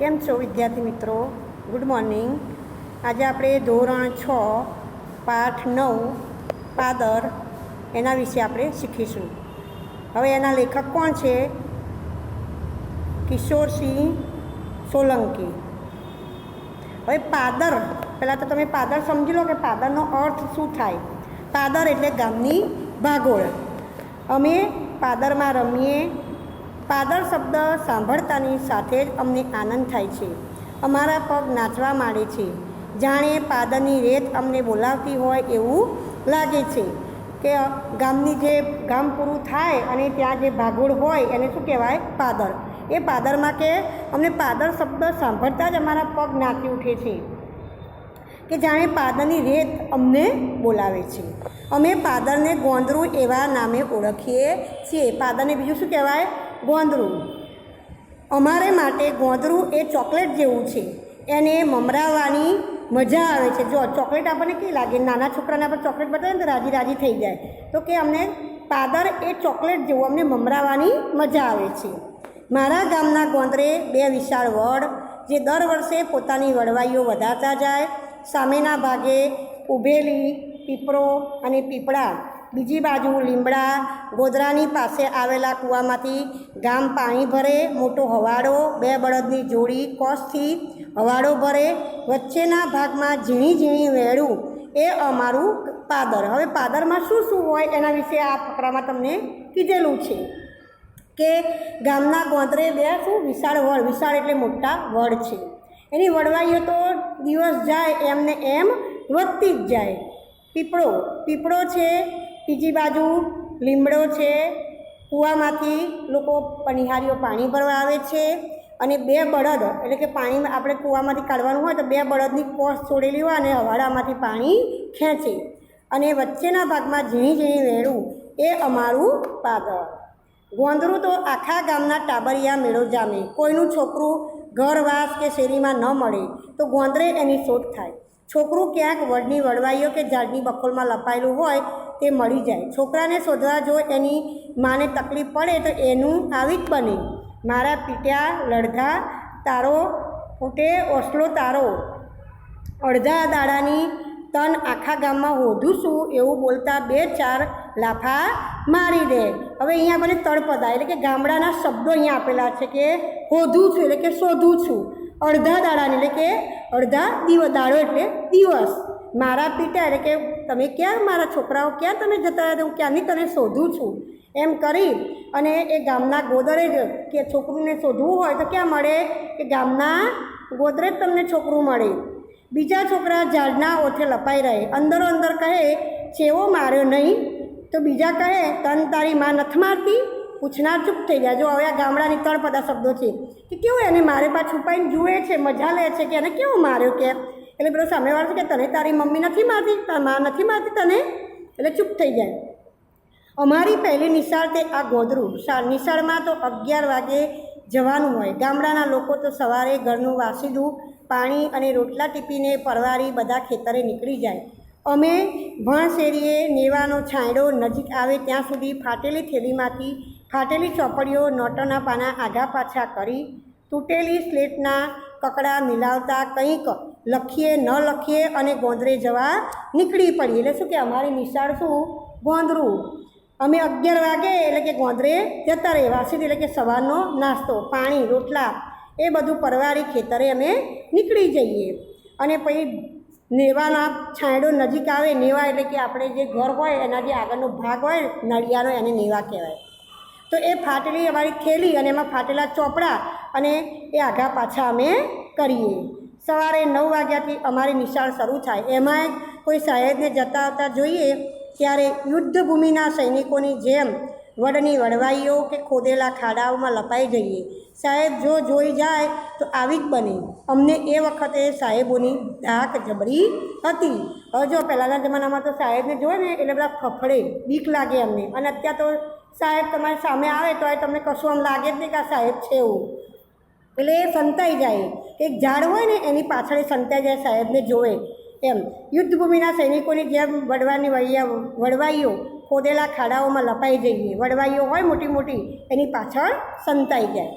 કેમ છો વિદ્યાર્થી મિત્રો? ગુડ મોર્નિંગ આજે આપણે ધોરણ છ, પાઠ નવ, પાદર, એના વિશે આપણે શીખીશું. હવે એના લેખક કોણ છે? કિશોરસિંહ સોલંકી. હવે પાદર, પહેલાં તો તમે પાદર સમજી લો કે પાદરનો અર્થ શું થાય? પાદર એટલે ગામની ભાગોળ. અમે પાદરમાં રમીએ પાદર શબ્દ સાંભળતાની સાથે જ અમને આનંદ થાય છે. અમારા પગ નાચવા માંડે છે. જાણે પાદરની રેત અમને બોલાવતી હોય એવું લાગે છે કે ગામની જે ગામ પૂરું થાય અને ત્યાં જે ભાગોળ હોય એને શું કહેવાય? પાદર એ પાદરમાં કે અમને પાદર શબ્દ સાંભળતા જ અમારા પગ નાચી ઉઠે છે. કે જાણે પાદરની રેત અમને બોલાવે છે. અમે પાદરને ગોંદરું એવા નામે ઓળખીએ છીએ. પાદરને બીજું શું કહેવાય? ગોંદરું. અમારે માટે ગોંદરું એ ચોકલેટ જેવું છે. એને મમરાવાની મજા આવે છે. જો ચોકલેટ આપણને કેવી લાગે? નાના છોકરાને આપણે ચોકલેટ બતાવે ને તો રાજી રાજી થઈ જાય. તો કે અમને પાદર એ ચોકલેટ જેવું અમને મમરાવાની મજા આવે છે. મારા ગામના ગોંદરે બે વિશાળ વડ, જે દર વર્ષે પોતાની વડવાઈઓ વધારતા જાય. સામેના ભાગે ઉભેલી, પીપળો અને પીપળા બીજી બાજુ લીમડા ગોધરાની પાસે આવેલા કૂવામાંથી ગામ પાણી ભરે, મોટો હવાડો, બે બળદની જોડી કોસથી હવાડો ભરે, વચ્ચેના ભાગમાં ઝીણી ઝીણી વેળું. એ અમારું પાદર. હવે પાદરમાં શું શું હોય એના વિશે આ ફકરામાં તમને કીધેલું છે કે ગામના ગોંદરે બે શું? વિશાળ વડ. વિશાળ એટલે મોટા વડ છે. એની વડવાઈઓ તો દિવસ જાય, એમને એમ વધતી જ જાય. પીપળો. પીપળો છે બીજી બાજુ લીમડો છે. કૂવામાંથી લોકો પનિહારીઓ પાણી ભરવા આવે છે અને બે બળદ, એટલે કે પાણી આપણે કૂવામાંથી કાઢવાનું હોય તો બે બળદની કોસ છોડેલી હોય અને હવાડામાંથી પાણી ખેંચે. અને વચ્ચેના ભાગમાં ઝીણી ઝીણી વેળું એ અમારું પાદર ગોંદરું તો આખા ગામના ટાબરિયા મેળો જામે. કોઈનું છોકરું ઘરવાસ કે શેરીમાં ન મળે, તો ગોંદરે એની શોધ થાય. છોકરું ક્યાંક વડની વડવાઈઓ કે ઝાડની બખોલમાં લપાયેલું હોય તે મળી જાય. છોકરાને શોધવા જો એની માને તકલીફ પડે તો એનું આવી જ બને. મારા પીટ્યા લડધા તારો ફૂટે ઓસલો તારો. અડધા દાડાની તન આખા ગામમાં હોધું છું એવું બોલતા બે ચાર લાફા મારી દે. હવે અહીંયા મને તળપદા એટલે કે ગામડાના શબ્દો અહીંયા આપેલા છે કે હોધું છું, એટલે કે શોધું છું. અડધા દાડાની, એટલે કે અડધા દિવસ દાડો એટલે દિવસ. મારા પિતા એટલે કે તમે ક્યાં મારા છોકરાઓ, ક્યાં તમે જતા રહ્યા હું ક્યાંની તને શોધું છું? એમ કરી અને એ ગામના ગોદરે જ કે છોકરુંને શોધવું હોય તો ક્યાં મળે? કે ગામના ગોદરે જ તમને છોકરું મળે. બીજા છોકરા ઝાડના ઓઠે લપાઈ રહે. અંદરો અંદર કહે ચેવો માર્યો નહીં. તો બીજા કહે, તન તારી માં નથી મારતી? પૂછનાર ચૂપ થઈ ગયા. જો હવે આ ગામડાની તળપદા શબ્દો છે કે કેવું એને મારે પાછું છુપાઈને જુએ છે, મજા લે છે કે એને કેવો માર્યો કે? એટલે પેલો સામેવાળો છે કે, તને તારી મમ્મી નથી મારતી? તારી મા નથી મારતી તને? એટલે ચૂપ થઈ જાય. અમારી પહેલી નિશાળ તે આ ગોદરું. નિશાળમાં તો અગિયાર વાગે જવાનું હોય. ગામડાના લોકો તો સવારે ઘરનું વાસીદું, પાણી અને રોટલા ટીપીને પરવારી બધા ખેતરે નીકળી જાય. અમે ભણશેરીએ નેવાનો છાંયડો નજીક આવે ત્યાં સુધી ફાટેલી થેલીમાંથી ફાટેલી ચોપડીઓ નોટોના પાના આઘા પાછા કરી, તૂટેલી સ્લેટના કકડા મિલાવતા કંઈક લખીએ, ન લખીએ અને ગોંદરે જવા નીકળી પડીએ. એટલે શું કે અમારી નિશાળ શું? ગોંદરું. અમે અગિયાર વાગે એટલે કે ગોંદરે જતા રહેવા સીધી એટલે કે સવારનો નાસ્તો, પાણી, રોટલા એ બધું પરવારી ખેતરે અમે નીકળી જઈએ. અને પછી નેવાના છાંયડો નજીક આવે, નેવા એટલે કે આપણે જે ઘર હોય એના જે આગળનો ભાગ હોય, નળિયાનો એને નેવા કહેવાય. તો એ ફાટેલી અમારી થેલી અને એમાં ફાટેલા ચોપડા અને એ આઘા પાછા અમે કરીએ. સવારે નવ વાગ્યાથી અમારી નિશાળ શરૂ થાય. એમાંય કોઈ સાહેબને જતા આવતા જોઈએ ત્યારે યુદ્ધભૂમિના સૈનિકોની જેમ વડની વડવાઈઓ કે ખોદેલા ખાડાઓમાં લપાઈ જઈએ. સાહેબ જો જોઈ જાય તો આવી જ બને. અમને એ વખતે સાહેબોની ધાક જબરી હતી. હવે જો પહેલાંના જમાનામાં તો સાહેબને જોવે ને એટલે બધા ફફડે, બીક લાગે અમને. અને અત્યારે તો સાહેબ તમારી સામે આવે તો તમને કશું આમ લાગે જ નહીં કે આ સાહેબ છે એવું. એટલે એ સંતાઈ જાય. એક ઝાડ હોય ને, એની પાછળ સંતાઈ જાય, સાહેબને જોવે. એમ. યુદ્ધભૂમિના સૈનિકોની જેમ વડવાની વૈયા, વડવાઈઓ ખોદેલા ખાડાઓમાં લપાઈ જઈએ. વડવાઈઓ હોય મોટી મોટી, એની પાછળ સંતાઈ જાય.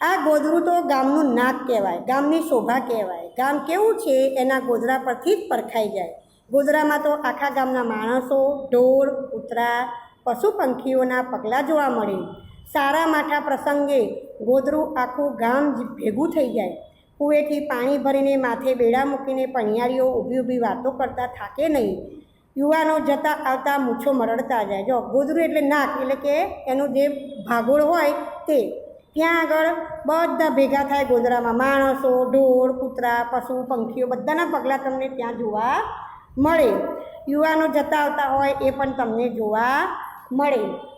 આ ગોધરું તો ગામનું નાક કહેવાય, ગામની શોભા કહેવાય. ગામ કેવું છે, એના ગોધરા પરથી જ પરખાઈ જાય. ગોધરામાં તો આખા ગામના માણસો, ઢોર, કૂતરા પશુ પંખીઓના પગલાં જોવા મળે. સારા માઠા પ્રસંગે ગોધરું આખું ગામ ભેગું થઈ જાય. કૂવેથી પાણી ભરીને માથે બેડા મૂકીને પણિયારીઓ ઊભી ઊભી વાતો કરતા થાકે નહીં. યુવાનો જતા આવતા મૂછો મરડતા જાય. જો, ગોદરું એટલે નાક, એટલે કે એનું જે ભાગોળ હોય તે. ત્યાં આગળ બધા ભેગા થાય ગોદરામાં. માણસો, ઢોર, કૂતરા, પશુ, પંખીઓ બધાના પગલાં તમને ત્યાં જોવા મળે. યુવાનો જતા આવતા હોય એ પણ તમને જોવા મળે.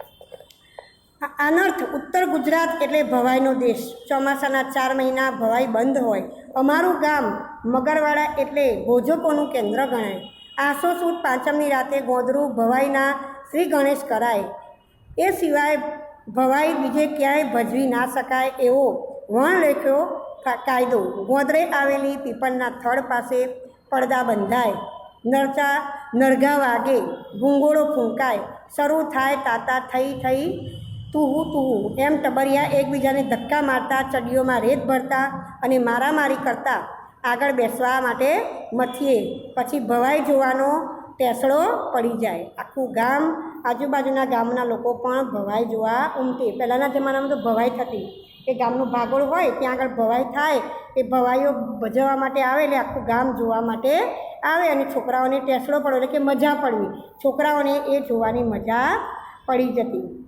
આનર્થ ઉત્તર ગુજરાત એટલે ભવાઈનો દેશ. ચોમાસાના ચાર મહિના ભવાઈ બંધ હોય. અમારું ગામ મગરવાડા એટલે ભોજકોનું કેન્દ્ર ગણાય. આસો સુદ પાંચમની રાતે ગોદરું ભવાઈના શ્રી ગણેશ કરાય. એ સિવાય ભવાઈ બીજે ક્યાંય ભજવી ના શકાય એવો વણલેખ્યો કાયદો. ગોદરે આવેલી પીપળના થડ પાસે પડદા બંધાય. નરચા, નરઘા વાગે ભૂંગોળો ફૂંકાય. શરૂ થાય તાતા થઈ થઈ તુહુ તુહુ એમ ટબરિયા એકબીજાને ધક્કા મારતા ચડીઓમાં રેત ભરતા અને મારામારી કરતા. આગળ બેસવા માટે મથીએ. પછી ભવાઈ જોવાનો ટેસડો પડી જાય. આખું ગામ, આજુબાજુના ગામના લોકો પણ ભવાઈ જોવા ઉમટે. પહેલાંના જમાનામાં તો ભવાઈ થતી. એ ગામનું ભાગોળ હોય, ત્યાં આગળ ભવાઈ થાય. એ ભવાઈઓ ભજવવા માટે આવે એટલે આખું ગામ જોવા માટે આવે અને છોકરાઓને ટેસડો પડ્યો એટલે કે મજા પડવી. છોકરાઓને એ જોવાની મજા પડી જતી.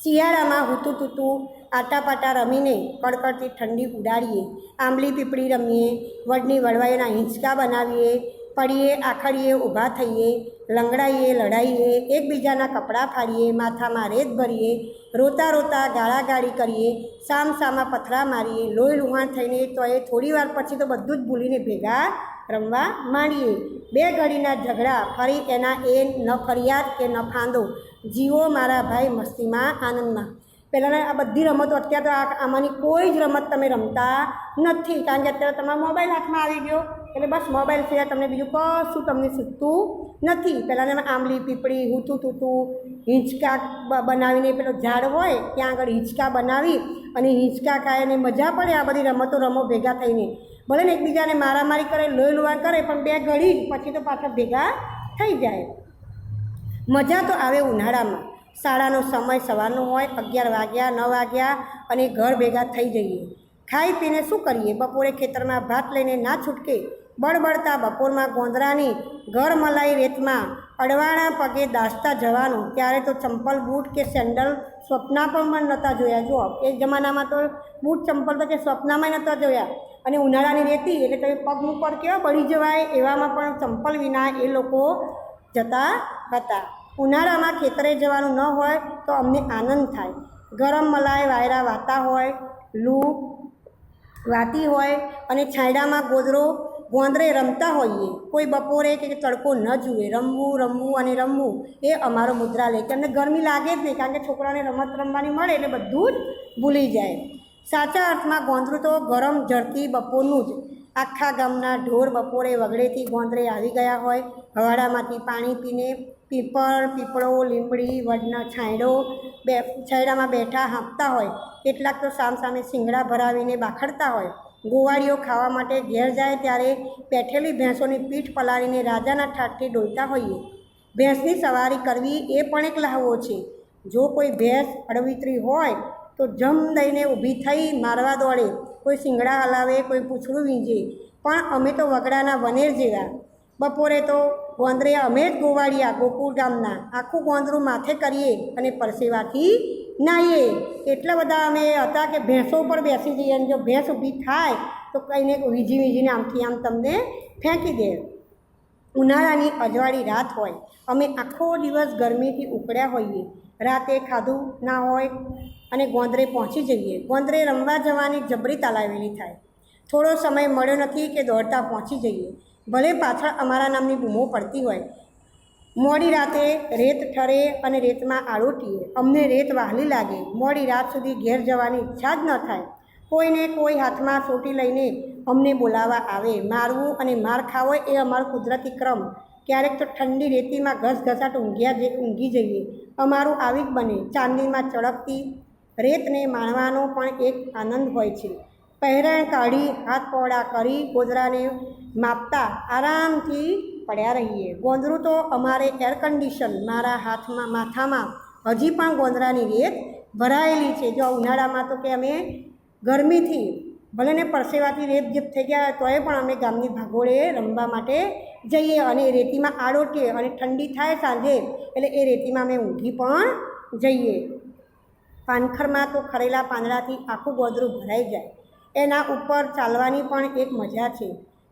શિયાળામાં હુતું તૂતું, આટાપાટા રમીને કડકડતી ઠંડી ઉડાડીએ, આંબલી પીપળી રમીએ, વડની વડવાઈના હિંચકા બનાવીએ, પડીએ, આખડીએ, ઊભા થઈએ, લંગડાઈએ, લડાઈએ, એકબીજાના કપડાં ફાડીએ, માથામાં રેત ભરીએ, રોતા રોતા ગાળાગાળી કરીએ, સામ સામા પથરા મારીએ, લોહી લુહાણ થઈને તો એ થોડી વાર પછી તો બધું જ ભૂલીને ભેગા રમવા માંડીએ. બે ઘડીના ઝઘડા ફરી એના એ ન ફરિયાદ કે ન ફાંદો જીવો મારા ભાઈ મસ્તીમાં આનંદમાં. પહેલાંના આ બધી રમતો, અત્યારે તો આમાંની કોઈ જ રમત તમે રમતા નથી. કારણ કે અત્યારે તમારો મોબાઈલ હાથમાં આવી ગયો. એટલે બસ મોબાઈલ સિવાય તમને બીજું કશું તમને સૂચતું નથી. પહેલાંના આંબલી, પીપળી, હૂતું તૂતું, હિંચકા બનાવીને પેલો ઝાડ હોય, ત્યાં આગળ હિંચકા બનાવી અને હિંચકા ખાય અને મજા પડે આ બધી રમતો રમો ભેગા થઈને. ભલે ને એકબીજાને મારામારી કરે, લોહી લુહાણ કરે, પણ બે ઘડી પછી તો પાછા ભેગા થઈ જાય. મજા તો આવે ઉનાળામાં. શાળાનો સમય સવારનો હોય, અગિયાર વાગ્યા, નવ વાગ્યા અને ઘર ભેગા થઈ જઈએ. ખાઈ પીને શું કરીએ? બપોરે ખેતરમાં ભાત લઈને ના છૂટકે? બળબડતા બપોરમાં ગોંદરાની ઘરમલાઈ રેતમાં અડવાણા પગે દાસતા જવાનું. ત્યારે તો ચંપલ બૂટ કે સેન્ડલ સ્વપ્ના પણ નહોતા જોયા. જુઓ એ જમાનામાં તો બૂટ, ચંપલ તો કે સ્વપ્નામાં નહોતા જોયા. અને ઉનાળાની રેતી એટલે તમે પગ ઉપર કેવા પડી જવાય એવામાં પણ ચંપલ વિના એ લોકો જતા હતા. ઉનાળામાં ખેતરે જવાનું ન હોય તો અમને આનંદ થાય. ગરમ મલાઈ, વાયરા વાતા હોય, લૂ વાતી હોય અને છાંયડામાં ગોદરો ગોંદરે રમતા હોઈએ, કોઈ બપોરે કે તડકો ન જુએ, રમવું રમવું અને રમવું એ અમારો મુદ્રાલય કે અમને ગરમી લાગે જ નહીં, કારણ કે છોકરાને રમત રમવાની મળે એટલે બધું જ ભૂલી જાય. સાચા અર્થમાં ગોંદરું તો ગરમ ઝડતી બપોરનું જ. આખા ગામના ઢોર બપોરે વગડેથી ગોંદરે આવી ગયા હોય. હવાડામાંથી પાણી પીને પીપળ, પીપળો લીમડી વડનો છાંયડો બે, છાંયડામાં બેઠા હાંપતા હોય. કેટલાક તો સામ સામે શિંગડા ભરાવીને બાખડતા હોય. ગોવાળીઓ ખાવા માટે ઘેર જાય ત્યારે પેઠેલી ભેંસોની પીઠ પલાળીને રાજાના ઠાઠથી ડોલતા હોઈએ. ભેંસની સવારી કરવી એ પણ એક લહાવો છે. જો કોઈ ભેંસ અડવિતરી હોય તો જમ દઈને ઊભી થઈ મારવા દોડે. કોઈ શિંગડા હલાવે, કોઈ પૂછડું વીંજે. પણ અમે તો વગડાના વનેર જેવા. બપોરે તો ગોંદરે અમે જ ગોવાળિયા ગોકુળ ગામના. આખું ગોંદરું માથે કરીએ અને પરસેવાથી નાહીએ એટલા બધા અમે હતા કે ભેંસો ઉપર બેસી જઈએ અને જો ભેંસ ઊભી થાય, તો કંઈને વીજી વીજીને આમથી આમ તમને ફેંકી દે. ઉનાળાની અજવાળી રાત હોય, અમે આખો દિવસ ગરમીથી ઉકળ્યા હોઈએ. રાતે ખાધું ના હોય અને ગોંદરે પહોંચી જઈએ. ગોંદરે રમવા જવાની જબરી તાલાવેલી થાય. થોડો સમય મળ્યો નથી કે દોડતા પહોંચી જઈએ. ભલે પાછળ અમારા નામની બૂમો પડતી હોય મોડી રાતે રેત ઠરે અને રેતમાં આળોટીએ અમને રેત વહાલી લાગે. મોડી રાત સુધી ઘેર જવાની ઈચ્છા જ ન થાય. કોઈને કોઈ હાથમાં સોટી લઈને અમને બોલાવવા આવે. મારવું અને માર ખાવો એ અમારો કુદરતી ક્રમ. ક્યારેક તો ઠંડી રેતીમાં ઘસઘસાટ ઊંઘ્યા જે ઊંઘી જઈએ. અમારું આવી જ બને. ચાંદીમાં ચળકતી રેતને માણવાનો પણ એક આનંદ હોય છે. પહેરણ કાઢી હાથ પહોળા કરી ગોદરાને માપતા આરામથી પડ્યા રહીએ. ગોંદરું તો અમારે એર કન્ડિશન મારા હાથમાં, માથામાં હજી પણ ગોંદરાની રેત ભરાયેલી છે. જો ઉનાળામાં તો કે અમે ગરમીથી ભલે ને પરસેવાથી રેત જેપ થઈ ગયા તોય પણ અમે ગામની ભાગોળે રમવા માટે જઈએ અને એ રેતીમાં આડોટીએ અને ઠંડી થાય સાંજે એટલે એ રેતીમાં અમે ઊંઘી પણ જઈએ. પાનખરમાં તો ખરેલા પાંદડાથી આખું ગોદરું ભરાઈ જાય. એના ઉપર ચાલવાની પણ એક મજા છે.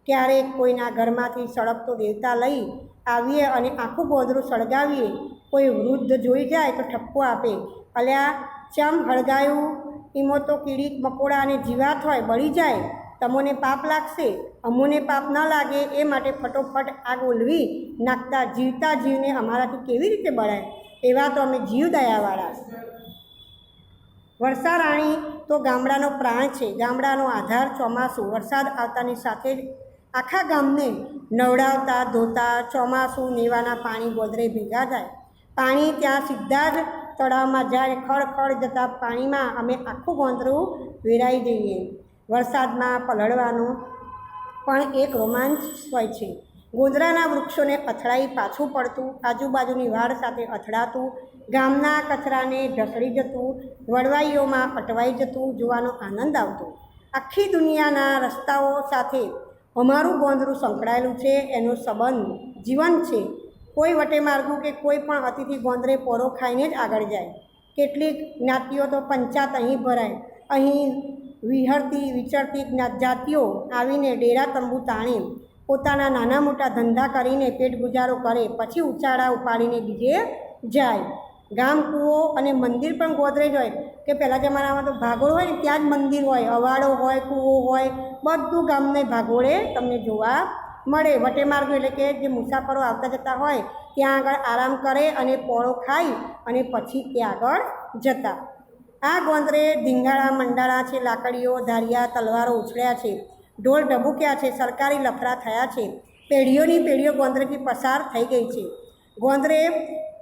ક્યારેક કોઈના ઘરમાંથી સળગતો દેવતા લઈ આવીએ અને આખું ગોદરું સળગાવીએ. કોઈ વૃદ્ધ જોઈ જાય તો ઠપકો આપે. અલ્યા, ચમ હળગાયું? એમાં તો કીડી મકોડા અને જીવાત હોય, બળી જાય. તમને પાપ લાગશે? અમોને પાપ ન લાગે એ માટે ફટોફટ આગ ઓલવી, નાખતા જીવતા જીવને અમારાથી કેવી રીતે બળાય? એવા તો અમે જીવ દયાવાળા વર્ષા રાણી તો ગામડાનો પ્રાણ છે. ગામડાનો આધાર ચોમાસું. વરસાદ આવતાની સાથે જ આખા ગામને નવડાવતા, ધોતા, ચોમાસું, નેવાના પાણી ગોદરે ભેગા થાય. પાણી ત્યાં સીધા જ તળાવમાં જાય ખડ જતા પાણીમાં અમે આખું ગોંદરું વેરાઈ જઈએ. વરસાદમાં પલળવાનું પણ એક રોમાંચ હોય છે. ગોંદરાના વૃક્ષોને અથડાઈ પાછું પડતું, આજુબાજુની વાડ સાથે અથડાતું, ગામના કચરાને ઢસડી જતું વડવાઈઓમાં અટવાઈ જતું જોવાનો આનંદ આવતો. આખી દુનિયાના રસ્તાઓ સાથે અમારું ગોંદરું સંકળાયેલું છે, એનો સંબંધ જીવન છે. કોઈ વટે માર્ગું કે કોઈ પણ અતિથિ ગોંદરે પોરો ખાઈને જ આગળ જાય. કેટલીક જ્ઞાતિઓ તો પંચાત અહીં ભરાય. અહીં વિહરતી, વિચરતી જાતિઓ આવીને ડેરા તંબુ તાણે. પોતાના નાના મોટા ધંધા કરીને પેટ ગુજારો કરે, પછી ઉચાળા ઉપાડીને બીજે જાય. ગામ, કૂવો અને મંદિર પણ ગોદરેજ હોય. કે પહેલાં જમાનામાં તો ભાગોળ હોય ને, ત્યાં જ મંદિર હોય. અવાડો હોય, કૂવો હોય, બધું ગામને ભાગોળે તમને જોવા મળે. વટેમાર્ગો એટલે કે જે મુસાફરો આવતા જતા હોય, ત્યાં આગળ આરામ કરે અને પોળો ખાઈ અને પછી ત્યાં આગળ જતા. આ ગોંદરે ધીંગાળા મંડાળા છે, લાકડીઓ, ધારિયા, તલવારો ઉછળ્યા છે. ઢોલ ઢબૂક્યા છે, સરકારી લફરા થયા છે. પેઢીઓની પેઢીઓ ગોંદરેથી પસાર થઈ ગઈ છે. ગોંદરે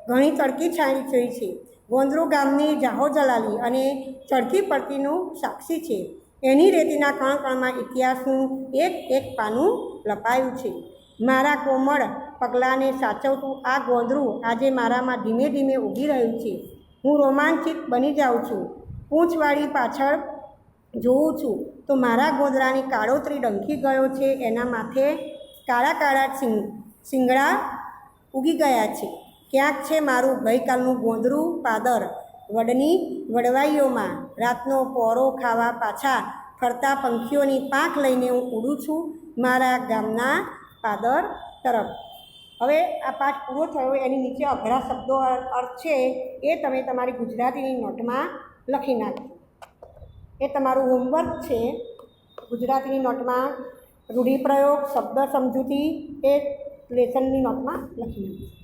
ઘણી તડકી છાણી થઈ છે. ગોંદરું ગામની જાહો જલાલી અને ચડતી પડતીનું સાક્ષી છે. એની રેતીના કણ કણમાં ઇતિહાસનું એક એક પાનું લપાયું છે. મારા કોમળ પગલાંને સાચવતું આ ગોંદરું આજે મારામાં ધીમે ધીમે ઊભી રહ્યું છે. હું રોમાંચિત બની જાઉં છું. પૂંછવાળી પાછળ જોઉં છું તો મારા ગોદરાની કાળોતરી ડંખી ગયો છે. એના માથે કાળા કાળા સિંગ શિંગડા ઉગી ગયા છે. ક્યાંક છે મારું ગઈકાલનું ગોંદરું પાદર. વડની વડવાઈઓમાં રાતનો પોરો ખાવા પાછા ફરતા પંખીઓની પાંખ લઈને હું ઉડું છું મારા ગામના પાદર તરફ. હવે આ પાઠ પૂરો થયો, એની નીચે અઘરા શબ્દો અર્થ છે એ તમે તમારી ગુજરાતીની નોટમાં લખી નાખજો. એ તમારું હોમવર્ક છે. ગુજરાતીની નોટમાં રૂઢિપ્રયોગ, શબ્દ સમજૂતી એ લેસનની નોટમાં લખી નાખજો.